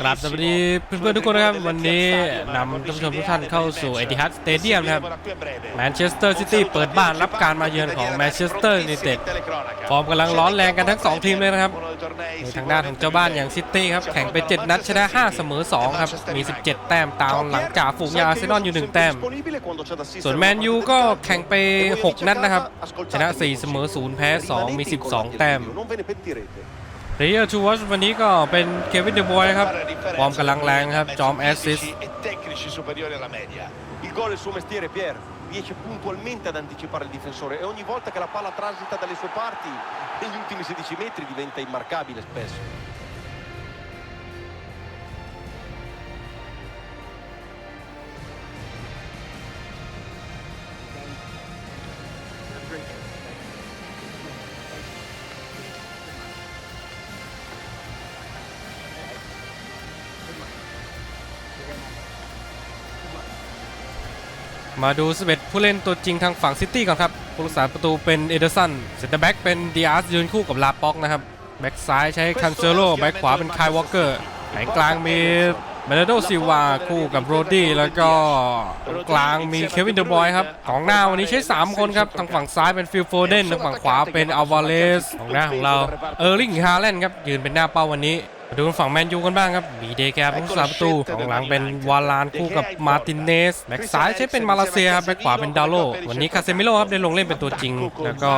กราบสวัสดีเพื่อนๆทุกคนนะครับ วันนี้นำท่านผู้ชมทุกท่านเข้าสู่เอติฮัดสเตเดียมนะครับแมนเชสเตอร์ซิตี้เปิดบ้านรับการมาเยือนของแมนเชสเตอร์ยูไนเต็ดฟอร์มกำลังร้อนแรงกันทั้ง 2 ทีมเลยนะครับในทางด้านของเจ้าบ้านอย่างซิตี้ครับ แข่งไป 7 นัดชนะ 5 เสมอ 2 ครับ มี 17 แต้มตามหลังจากฝูงยาอาร์เซนอลอยู่ 1 แต้ม ส่วนแมนยูก็แข่งไป 6 นัดนะครับ ชนะ 4 เสมอ 0 แพ้ 2 มี 12 แต้ม เพลเยอร์ทูวอชวันนี้ก็เป็นเควินเดอะบอยครับฟอร์มกำลังแรงครับ จอมแอสซิส Il gol è il suo mestiere, Pier. Riesce puntualmente ad anticipare il difensore e ogni volta che la palla transita dalle sue parti, negli ultimi 16 metri diventa immarcabile spesso. มาดู11ผู้เล่นตัวจริงทางฝั่งซิตี้ก่อนครับผู้รักษาประตูเป็นเอเดอร์สันเซนเตอร์แบ็กเป็นดิอาสยืนคู่กับลาป็อกนะครับ แบ็กซ้ายใช้คันเซโลแบ็กขวาเป็นคายวอลเกอร์แผงกลางมีเบรโดซิลวาคู่กับโรดี้แล้วก็กลางมีเควินเดอะบอยครับของหน้าวันนี้ใช้ 3 คนครับทางฝั่งซ้ายเป็นฟิลโฟเดนทางฝั่งขวาเป็นอัลวาเลสของหน้าของเราเออร์ลิงฮาแลนด์ครับยืนเป็นหน้าเป้าวันนี้ ดูฝั่งแมนยูกันบ้างครับ มีเดแกเป็นผู้สาประตูของหลังเป็นวาลานคู่กับมาร์ตินเนส แบ็กซ้ายใช้เป็นมาลาเซียครับแบ็กขวาเป็นดาโล วันนี้คาเซมิโลครับได้ลงเล่นเป็นตัวจริง แล้วก็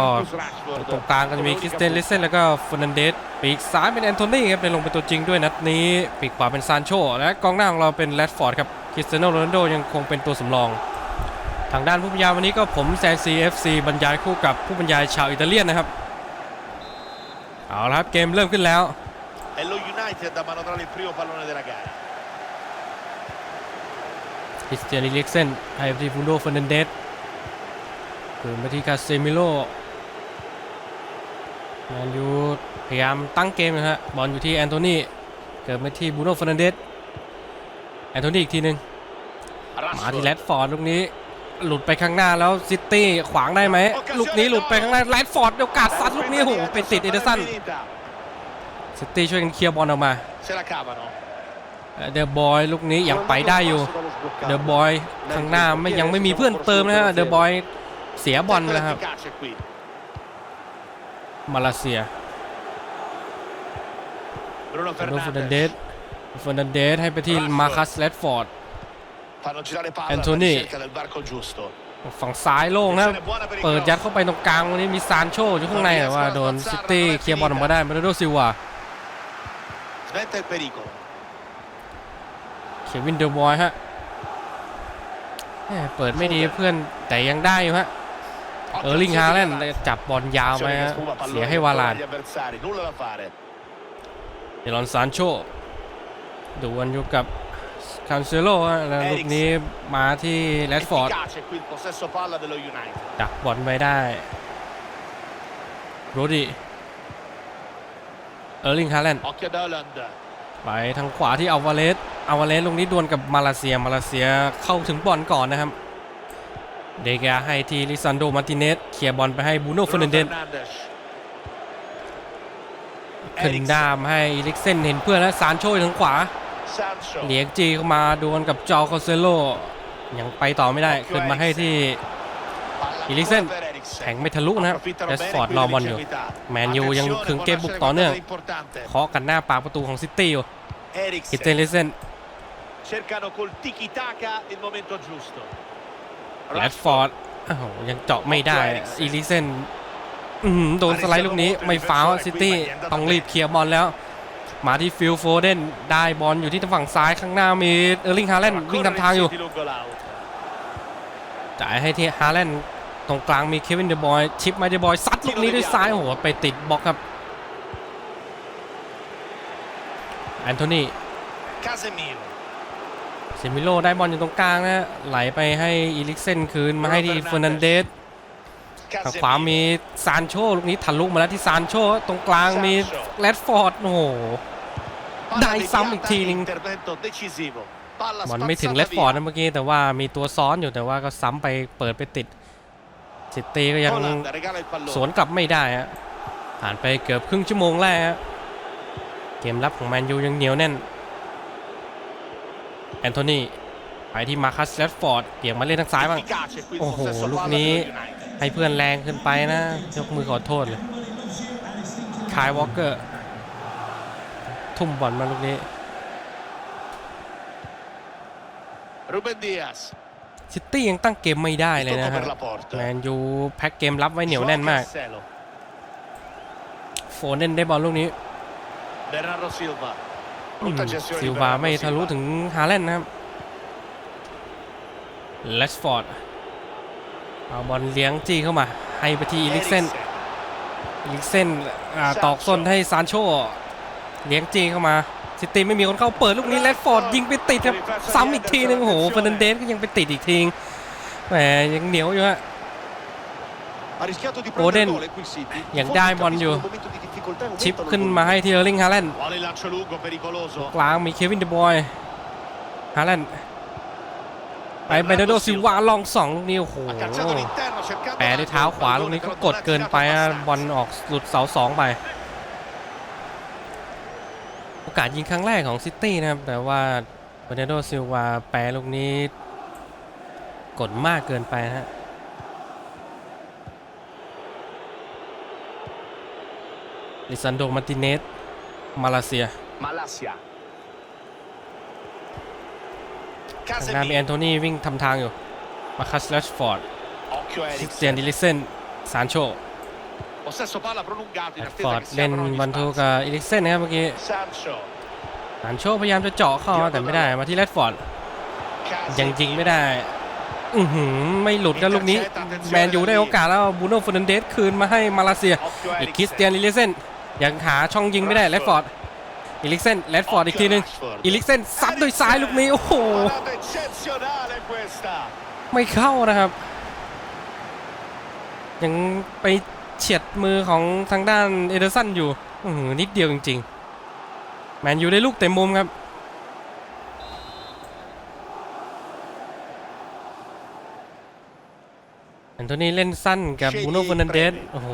ตรงกลางก็จะมีคริสเตนลิเซนแล้วก็ฟ e ร์นันเดส ปีกซ้ายเป็นแอนโทนีครับได้ลงเป็นตัวจริงด้วยนัดนี้ ปีกขวาเป็นซานโช และกองหน้าของเราเป็นแรดฟอร์ดครับ คริสเตียโนโรนัลโดยังคงเป็นตัวสำรอง ทางด้านผู้บรรยายวันนี้ก็ผมแซนซีเอฟซีบรรยายคู่กับผู้บรรยายชาวอิตาเลียนนะครับ เอาละครับเกมเริ่มขึ้นแล้ว È lo United a manovrare il primo pallone della gara. คริสเตียนอิลิกเซนให้ไปที่ฟูโดเฟอร์นันเดสคืนไปที่คาเซมิโลแมนยูพยายามตั้งเกมนะฮะบอลอยู่ที่แอนโทนีเกิดมาที่บูโน่เฟอร์นันเดสแอนโทนีอีกทีหนึ่งมาที่แรดฟอร์ดลูกนี้หลุดไปข้างหน้าแล้วซิตี้ขวางได้ไหมลูกนี้หลุดไปข้างหน้าแรดฟอร์ดโอกาสซัดลูกนี้โอ้โหไปติดเอเดอร์สัน ซิตี้ช่วยกันเคลียร์บอลออกมา Se la cavano. เดอะบอยลูกนี้ยังไปได้อยู่เดอะบอยข้างหน้าไม่ยังไม่มีเพื่อนเติมนะฮะเดอะบอยเสียบอลไปแล้วครับ Efficace qui. มาเลเซีย Bruno โดนเฟอร์นันเด Fernandes. สเฟอร์นันเดสให้ไปที่มาคัสแรดฟอร์ด Fanno girare palla Anthony. alla ricerca del varco giusto. ฝั่งซ้ายโล่งนะ Azione buona per il เปิด cross. ยัดเข้าไปตรงกลางวันนี้มีซานโชอยู่ข้างในแต่ว่าโดนซิตี้เคลียร์บอลออกมาได้มาโดซิลวา Sventa il pericolo. เควินเดอะบอยฮะแหม่เปิดไม่ดีเพื่อนแต่ยังได้อยู่ฮะเออร์ลิงฮาแลนด์จับบอลยาวไป Azione che ฮะ sfuma เสีย pallone ให้วาลาน agli avversari. Nulla da fare. เดลอนซานโชดวลอยู่กับคันเซโลฮะแล้วลูกนี้มาที่แรดฟอร์ด Efficace qui il possesso palla dello United. ดักบอลไปได้โรดี้ เออร์ลิงฮาแลนด์ Occhio ad Holland. ไปทางขวาที่อัลวาเลสอัลวาเลสลูกนี้ดวลกับมาเลเซีย มาเลเซียเข้าถึงบอลก่อนนะครับ เดกาให้ทีลิซันโด มาร์ติเนสเคลียร์บอลไปให้บูโน่เฟอร์นันเดส Fernandes. ขึ้นด้ามให้อีลิกเซนเห็นเพื่อนแล้วซานโชยทางขวา Sancho. เหลียงจีเข้ามาดวลกับจอคอนเซโลยังไปต่อไม่ได้ ขึ้นมาให้ที่ Palla Eriksen. ancora per Eriksen. แข็งไม่ทะลุนะครับ Approfittano แรด bene ฟอร์ด qui รอ le บอลอยู่ ingenuità. แมนยูยัง Attenzione, ขึง può เกมบุก nascere ต่อเนื่อง qualcosa di importante. เคาะกันหน้าปากประตูของซิตี้อยู่คิดเต Eriksen. ลิเซน Cercano col tiki taka il momento giusto. แรดฟอร์ดอ้าวยังเจาะไม่ได้อีลิเซนอื้อหือโดนสไลด์ลูกนี้ไม่ฟาวซิตี้ต้องรีบเคลียร์บอลแล้ว มาที่ฟิลโฟเดนได้บอลอยู่ที่ทางฝั่งซ้ายข้างหน้ามีเออร์ลิงฮาแลนด์วิ่งตามทางอยู่ Corre lungo l'out. จ่ายให้ที่ฮาแลนด์ ตรงกลางมีเควินเดอะบอยชิปมาเดอะบอยซัดลูกนี้ด้วยซ้ายโอ้โหไปติดบล็อกครับแอนโทนี Casemiro. เซมิโลได้บอลอยู่ตรงกลางนะไหลไปให้อีลิกเซนคืนมาให้ที่เฟอร์นันเดสทางขวามีซานโชลูกนี้ทะลุมาแล้วที่ซานโชตรงกลางมีแรดฟอร์ดโอ้โห Palla Dai, deviata Sam, Keeling. Intervento decisivo. Palla บอลไม่ถึง spazzata แรดฟอร์ด via. นะเมื่อกี้แต่ว่ามีตัวซ้อนอยู่แต่ว่าก็ซ้ำไปเปิดไปติด ซิตี้ก็ยัง Holland regala il สวน pallone. กลับไม่ได้ฮะผ่านไปเกือบครึ่งชั่วโมงแรกฮะเกมรับของแมนยูยังเหนียวแน่น แอนโทนีไปที่มาคัสแรดฟอร์ดเกี่ยงมาเล่นทางซ้ายบ้าง Efficace qui il Oh, possesso lúc palla ní- dello United. ให้เพื่อนแรงขึ้นไปนะ ยกมือขอโทษเลยคายวอลเกอร์ ทุ่มบอลมาลูกนี้ Ruben Diaz ซิตี้ยังตั้งเกมไม่ได้เลย Tocco นะฮะ per la porta แมนยูแพ็กเกมรับไว้เหนียวแน่นมาก Joao Cancelo. โฟนเล่นได้บอลลูกนี้ Bernardo Silva อืม Brutta gestione ซิ di ลวา Bernardo ไม่ทะลุ Silva. ถึงฮาแลนด์นะครับเลสฟอร์ดเอาบอลเลี้ยงจี้เข้ามา ให้ไปที่อีลิกเซน Eriksen. อีลิกเซนอ่าตอกส้นให้ซานโช เลี้ยงจี้เข้ามา ซิตี้ไม่มีคนเข้าเปิดลูกนี้เลสฟอร์ดยิงไปติดครับซ้ำอีกทีนึงโอ้โหเฟอร์นันเดสก็ยังไปติดอีกทีแหมยังเหนียวอยู่ฮะ Ha rischiato di Foden prendere gol e qui il City. ยัง Forse ได้บอลอยู่ capiscono il momento di difficoltà e ชิป aumentano il ขึ้น volume. มาให้ที่เออร์ลิงฮาแลนด์ Vuole il lancio lungo pericoloso. กลางมีเควินเดบอยฮาแลนด์ไปเบเนโดซิลวาลองสองลูกนี้โอ้โห Ha calciato l'interno cercando แปะด้วยเท้าขวาลูกนี้ก็กดเกินไปนะบอลออกหลุดเสาสองไป โอกาสยิงครั้งแรกของซิตี้นะครับ แต่ว่าเบเนโดซิลวาแปะลูกนี้ กดมากเกินไปนะฮะลิซันโดมาร์ติเนสมาเลเซีย Malasia. ทางด้านมีแอนโทนีวิ่งทำทางอยู่ มาคัสแลชฟอร์ด Occhio คริสเตียน Eriksen. ดิลิเซนซานโช Possesso palla prolungato in ฟอ attesa ร์ด che si เล่น aprano gli บอลทู spazi. กับอีลิกเซนนะครับเมื่อกี้ Sancho. ซานโชพยายามจะเจาะเข้าแต่ไม่ได้มาที่แรดฟอร์ดยังยิงไม่ได้ อือหือไม่หลุดกันลูกนี้ แมนยูได้โอกาสแล้วบูโน่เฟอร์นันเดสคืนมาให้มาเลเซีย Occhio อีก Eriksen. คริสเตียนอิลิกเซนยังหาช่องยิงไม่ได้แรดฟอร์ดอีลิกเซนแรดฟอร์ดอีกทีหนึง Rashford. อีลิกเซนซัดด้วยซ้ายลูกนี้โอ้โห Parata eccezionale questa. ไม่เข้านะครับ ยังไป เฉียดมือของทางด้านเอเดอร์สันอยู่อื้อหือนิดเดียวจริงๆ แมนยูได้ลูกเต็มมุมครับแอนโทนีเล่นสั้นกับบูโน่เฟอร์นันเดสโอ้โห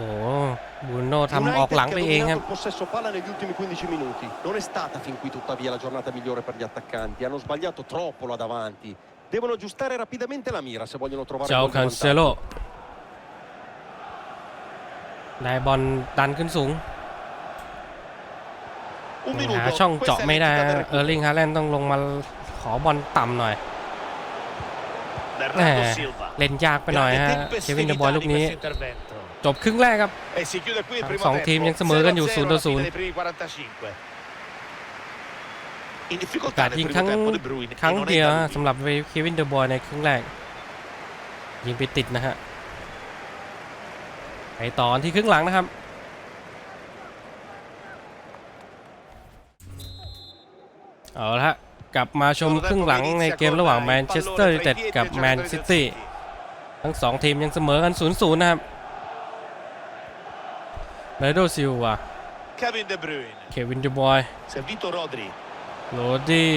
บูโน่ทำออกหลังไปเองครับ il possesso palla negli ultimi 15 minuti. Non è stata fin qui tuttavia la giornata migliore per gli attaccanti. Hanno sbagliato troppo là davanti. Devono aggiustare rapidamente la mira se vogliono trovare เจ้ ได้บอลดันขึ้นสูง Un หา minuto. ช่อง Questa เจาะ è ไม่ได้ l'entità ฮะ del เออร์ลิงฮาแลนด์ต้องลงมาขอบอลต่ำหน่อย recupero. Eh, Bernardo Silva. เล่นยากไปหน่อยฮะ Grande เควินเดอะบอย tempestività ลู di กนี้ questo intervento. จบครึ่งแรกครับ E si chiude qui il ทั้ง primo สอง tempo. ทีมยังเสมอกันอยู่0-0 0-0 alla fine dei primi 45. In โอ difficoltà กาส nel ยิง primo ครั้ง tempo De Bruyne. e ครั้ง non è เดียว da ฮะ lui. สำหรับเควินเดอะบอยในครึ่งแรก ยิงไปติดนะฮะ ไปต่อที่ครึ่งหลังนะครับ เอาละฮะกลับมาชมครึ่งหลังในเกมระหว่างแมนเชสเตอร์ยูไนเต็ดกับแมนซิตี้ทั้งสองทีมยังเสมอกัน 0-0 นะครับเบโดซิลวา Kevin De Bruyne. เควินเดอะบอย Servito Rodri. โรดี้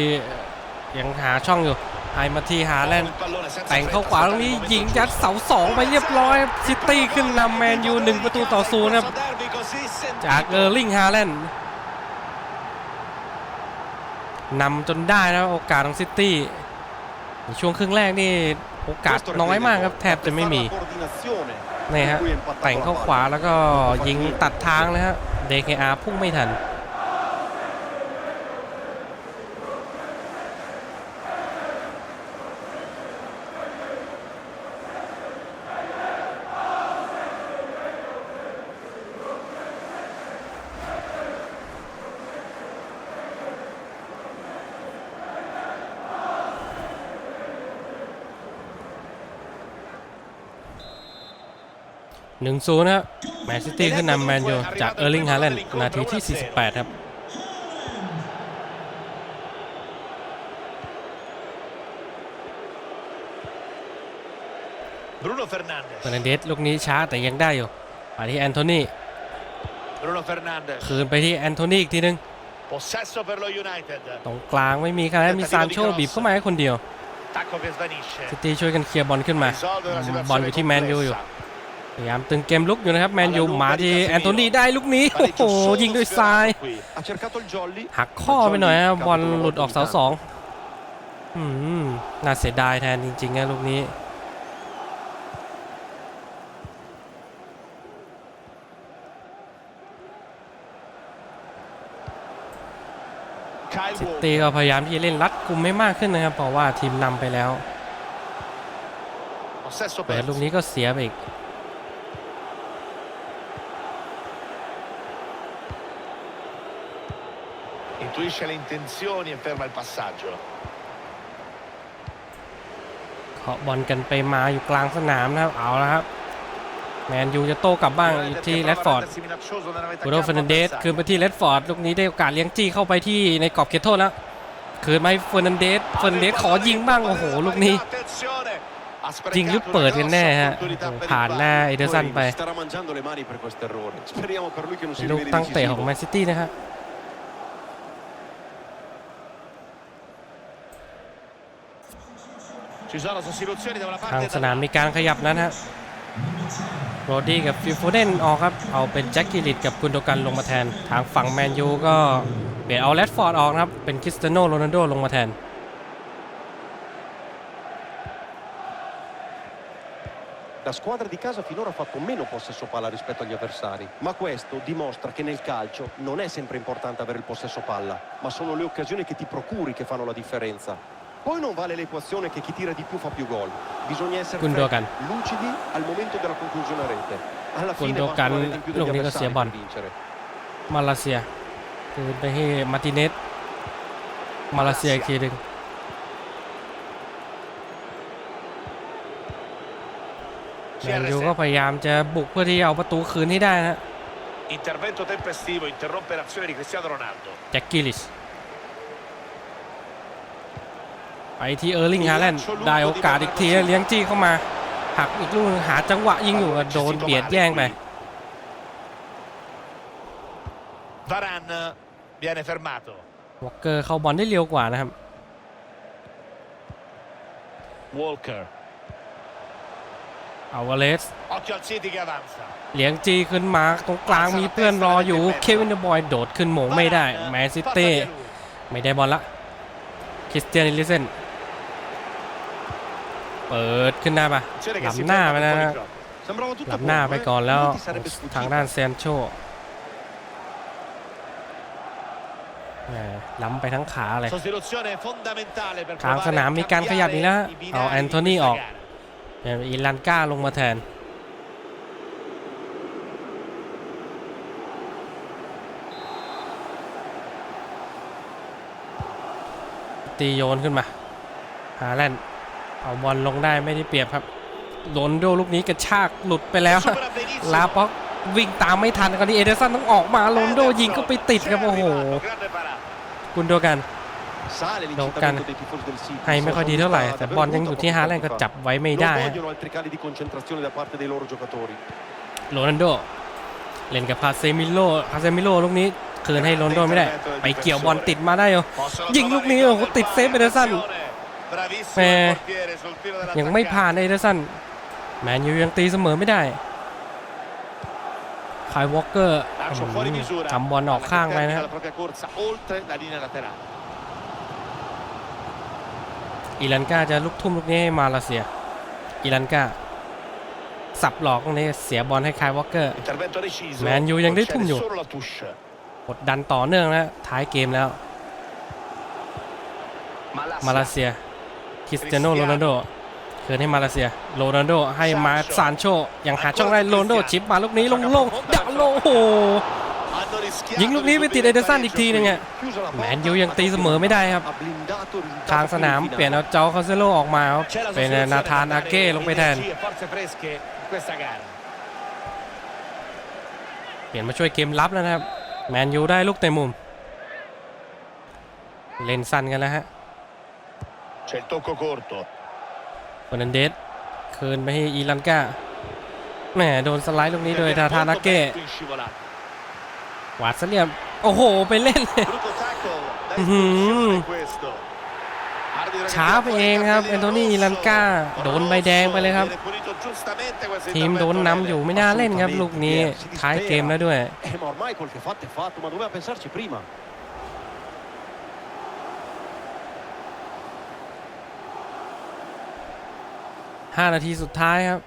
ยังหาช่องอยู่ ให้มาที่หาแลนด์ Il pallone senza แต่งเข้า fretta, ขวาตรงนี้ยิงยัดเสาสองไปเรียบร้อยซิตี้ขึ้นนำแมนยูหนึ่งประตูต่อศูนย์ครับ Derby così sentito. จากเออร์ลิงฮาแลนด์นำจนได้นะโอกาสของซิตี้ในช่วงครึ่งแรกนี่โอกาสน้อยมากครับแทบจะไม่มีนี่ฮะแต่งเข้าขวาแล้วก็ยิงตัดทางเลยฮะเดคอาพุ่งไม่ทัน หนึ่งศูนย์ครับแมนซิตี้ขึ้นนำแมนยูจากเออร์ลิงฮาแลนด์นาทีที่ 48 ครับ Bruno Fernandes. เฟอร์นันเดสลูกนี้ช้าแต่ยังได้อยู่ ไปที่แอนโทนี Bruno Fernandes. คืนไปที่แอนโทนีอีกทีนึง Possesso per lo United. ตรงกลางไม่มีใครมีซานโชบีบเข้ามาให้คนเดียว Tacco che svanisce. ซิตี้ช่วยกันเคลียร์บอลขึ้นมา Risolve una บอลอ situazione ยู่ที่แมนยูอยู่ complessa. พยายามตึงเกมลุกอยู่นะครับแมนยูมาที่แอนโทนีได้ลูกนี้ โอ้โห ยิงด้วยซ้าย Ha cercato il jolly. หักข้อไปหน่อยนะบอลหลุดออกเสาสองอืมน่าเสียดายแทนจริงๆนะลูกนี้ Kyle ซิ Walker. ตี้ก็พยายามที่จะเล่นรัดกุมไม่มากขึ้นนะครับเพราะว่าทีมนำไปแล้ว Possesso แต่ลูก perso. นี้ก็เสียไปอีก Intuisce le intenzioni e ferma il passaggio. เคาะบอลกันไปมาอยู่กลางสนามนะครับเอาละครับ แมนยูจะโต้กลับบ้างอยู่ที่แรดฟอร์ด Rendersi minaccioso nella metà บูโร campo เฟร์นันเดส avversario. คืนไปที่แรดฟอร์ดลูกนี้ได้โอกาสเลี้ยงจี้เข้าไปที่ในกรอบเขตโทษแล้วคืนมาให้เฟอร์นันเดสเฟอร์นันเดสขอยิงบ้างโอ้โหลูกนี้ Attenzione. Ha จริงหรือ sprecato เปิด una กัน grossa แน่ฮะ opportunità per il ผ่านหน้า Bayern. เอเดอร์สันไป Si starà mangiando le mani per questo errore. Speriamo per lui che non si ลูก riveli ตั้งเตะของ decisivo. แมนซิตี้นะครับ ทาง parte e สนาม dall'altra. มีการขยับนั้นฮะโรดี้กับฟิลโฟเดนออกครับ เอาเป็นแจ็คกิลิตกับกุนโดกันลงมาแทน ทางฝั่งแมนยูก็เปลี่ยนเอาแรดฟอร์ดออกนะครับ เป็นคริสเตียโนโรนัลโดลงมาแทน La squadra di casa finora ha fatto meno possesso palla rispetto agli avversari, ma questo dimostra che nel calcio non è sempre importante avere il possesso palla, ma sono le occasioni che ti procuri che fanno la differenza. Poi non vale l'equazione che chi tira di più fa più gol. Bisogna essere Gundogan. freddi, lucidi al momento della conclusione a rete. Alla fine Gundogan, basta una rete in più degli l'unica avversari sia buono. per vincere. มาเลเซียคืนไปให้มาร์ติเนสมาเลเซียอีกทีหนึ่งแมนยูก็พยายามจะบุกเพื่อที่จะเอาประตูคืนให้ได้นะ Intervento tempestivo, interrompe l'azione di Cristiano Ronaldo. แจ็ ไปที่เออร์ลิงฮาแลนด์ได้โอกาสอีกทีเลี้ยงจี้เข้ามา หักอีกลูกหนึ่งหาจังหวะยิงอยู่ก็โดนเบียดแย่งไป Varane viene fermato. วอลเกอร์เข้าบอลได้เร็วกว่านะครับ Walker. เอาวาเลส Occhio al City che avanza. เลี้ยงจี้ขึ้นมาตรงกลางมีเพื่อนรออยู่เควินเดอะบอยโดดขึ้นโหมงไม่ได้ แมนซิตี้ Passa via lui. ไม่ได้บอลละคริสเตียนลิเซน เปิดขึ้นได้ปะ Attenzione che si ล้ำหน้า ferma ไป con นะ fuori gioco. Sembrava tutto ล้ำหน้า buono, ไป eh? ก่อนแล้ว Non ti sarebbe sfuggito. ทางด้านแซนโชแหมล้ำไปทั้งขาเลย Sostituzione fondamentale per ทาง provare สนาม a มีการขยับอีกแล้ว cambiare i เอา binari แอนโท di นี questa ออก gara. อีลันก้าลงมาแทนตีโยนขึ้นมาหาแลนด์ เอาบอลลงได้ไม่ได้เปรียบครับโรนลโดลูกนี้กระชากหลุดไปแล้ว Supera benissimo. ลาป็อกวิ่งตามไม่ทันคราวนี้เอเดอร์สันต้องออกมาโรนลโดยิงก็ไปติดครับ C'è โอ้โห arrivato, grande parata. คุณดูกัน Sale Dokan. l'incitamento dei tifosi del City. ให้ไม่ค่อยดีเท่าไหร่แต่ Davvero บอลยังอยู่ brutta ที่ pochi ฮาแลนด์ tempi ก็ fa. จับไว้ไม่ Non ได้ฮะ vogliono altri cali di concentrazione da parte dei loro giocatori. โรนัลโดเล่นกับพาเซมิโลพาเซมิโลลูกนี้คืนให้โรนัลโดไม่ได้ ไปเกี่ยวบอลติดมาได้อยู่ Possono ยิงลูกนี้ trovare โอ้โหติดเซฟเอเดอร์สัน Bravissimo Eh, il portiere sul tiro ยังไม่ dell'attaccante. ผ่านเอเดอร์สันแมนยูยังตีเสมอไม่ได้คายวอลเกอร์ Lancio fuori misura. ทำบอลออก Palla ข้าง che ไปนะค termina รับ la propria corsa oltre la linea laterale. อีลันก้าจะลุกทุ่มลูกนี้ให้มาเลเซียอีลันก้าสับหลอกตรงนี้เสียบอลให้คายวอลเกอร์ Intervento deciso. Man U ยังได้ Concede ทุ่มอยู่ solo la touche. กดดันต่อเนื่องนะท้ายเกมแล้ว มาเลเซีย คริสเตียโนโรนัลโดเคืนให้มาเลเซียโรนัลโดให้มาซานโชยังหาช่องได้โรนัลโดชิปมาลูกนี้ลงๆดักโลโหยิงลูกนี้ไปติดเอเดอร์สันอีกทีหนึงอะแมนยูยังตีเสมอไม่ได้ครับทางสนามเปลี่ยนเอาเจ้าคาเซโลออกมาครับเป็นนาธานอาเก้ลงไปแทน เปลี่ยนมาช่วยเกมรับแล้วนะครับ แมนยูได้ลูกเตะมุม เล่นสั้นกันแล้วฮะ C'è il tocco corto. ฟอร์นันเดสคืนไปให้อีลันก้าแหมโดนสไลด์ลูกนี้โดยทาทานาเก้ Molto in scivolata. หวาดเสลี่ยม โอ้โห ไปเล่นเลย Brutto tackle da Mhm. espulsione questo. Ha ช้าไปเองครับแอนโทนีลันก้าโดนใบแดงไปเลยครับทีมโดนนำอยู่ไม่น่าเล่นครับ ลูกนี้ท้ายเกมแล้วด้วย Eh, ma ormai quel che fatto è fatto, ma doveva pensarci prima. 5 นาทีสุดท้ายครับ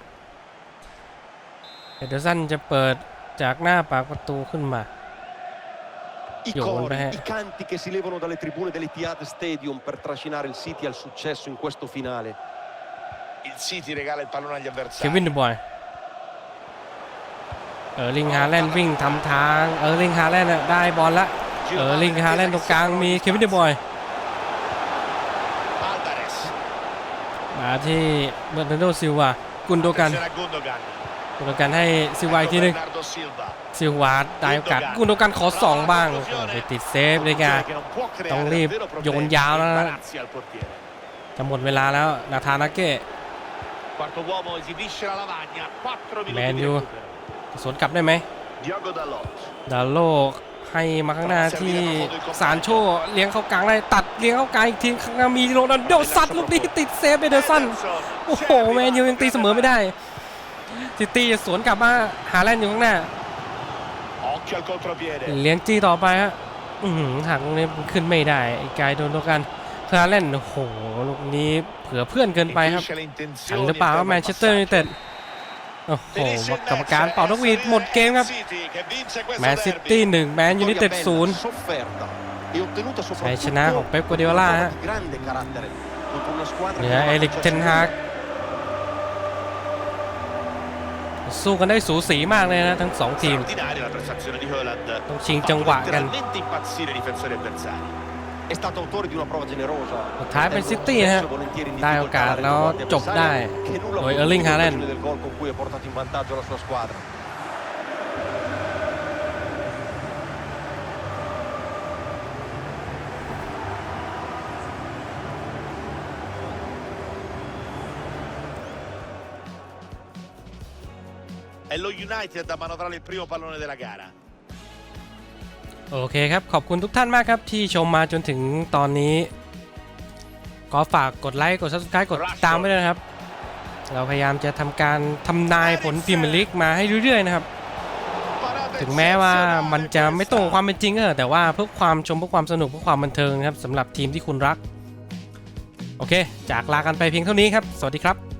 เอเดอร์สันจะเปิดจากหน้าปากประตูขึ้นมา I Io cori, vorrei- i canti che si levano dalle tribune dell'Etihad Stadium per trascinare il City al successo in questo finale. Il City regala il pallone agli เค avversari. วินเดบอยเออร์ลิงฮาแลนด์วิ่งทำทาง เออร์ลิงฮาแลนด์ได้บอลละ เออร์ลิงฮาแลนด์ตรงกลางมีเควินเดบอย Alvarez. มา ที่เบอร์นาร์โดซิลวากุนโดกัน Attenzione a Gundogan. กุนโดกันให้ซิลวาอีกทีหนึง Bernardo Silva. ซิลวาได้โอกาสกุนโดกันขอสองบ้างโอ้โหไปติดเซฟเลยไง Che non può creare Tông Lip, davvero problemi dồn dao e nó- imbarazzi al portiere. จะหมดเวลาแล้วนาธานาเกะ Quarto uomo esibisce la lavagna. 4 minuti Man di U. recupero. สวนกลับได้ไหม Diogo Dalot. ดาโล ให้มาข้างหน้าที่ซานโชเลี้ยงเข้ากลางได้ตัดเลี้ยงเข้ากลางอีกทีข้างหน้ามีโรนัลโดซัดลูกนี้ติดเซฟเอเดอร์สัน Ederson. โอ้โหแมนยูยังตีเสมอไม่ได้ซิตี้จะสวนกลับมาหาแลนด์อยู่ข้างหน้า Occhio al contropiede. เลี้ยงจี้ต่อไปฮะอื้อหือหักตรงนี้ขึ้นไม่ได้ไอ้กายโดนตัวกันฮาแลนด์โอ้โหลูกนี้เผื่อเพื่อนเกินไปครับ Intuisce le ฉัน intenzioni หรือเปล่า e ว่า ferma แม il นเชสเตอร์ยูไน passaggio. เต็ด โอ้โห Finisce il กรรม match, การเป่า è นกหวีด Serie หมดเกมครับ City che vince questo แมนซิ derby. ตี้หนึ่งแมนยูไน Vittoria เต็ด bella, ศูนย์ sofferta e ottenuta ชัยชนะของ soprattutto เป๊ปกัวเดโอล่า con ฮะ di grande carattere contro una squadra เหนื che อ non ha เอริก successo เทนฮากสู้กันได้สูสีมากเลยนะ ทั้งสองทีม Straordinaria la prestazione di Haaland. Tông Xin Ha Trân fatto Quạ Cần. è stato autore di una prova generosa สุดท้ายเป็นซิตี้นะฮะ Spesso e volentieri in ได้ difficoltà โอกาส la แล้ว riguardia จบได้ avversaria, che nulla โดย può เออร์ลิง dire ฮาแลนด์ del gol con cui ha portato in vantaggio la sua squadra è lo United a manovrare il primo pallone della gara. โอเคครับ ขอบคุณทุกท่านมากครับ ที่ชมมาจนถึงตอนนี้ ก็ฝากกดไลค์ กด subscribe กดติดตามไว้ด้วยนะครับ เราพยายามจะทำการทำนายผลพรีเมียร์ลีกมาให้เรื่อยๆนะครับ ถึงแม้ว่ามันจะไม่ตรงกับความเป็นจริงก็เถอะแต่ว่าเพื่อความชมเพื่อความสนุกเพื่อความบันเทิงนะครับสำหรับทีมที่คุณรัก โอเค จากลากันไปเพียงเท่านี้ครับ สวัสดีครับ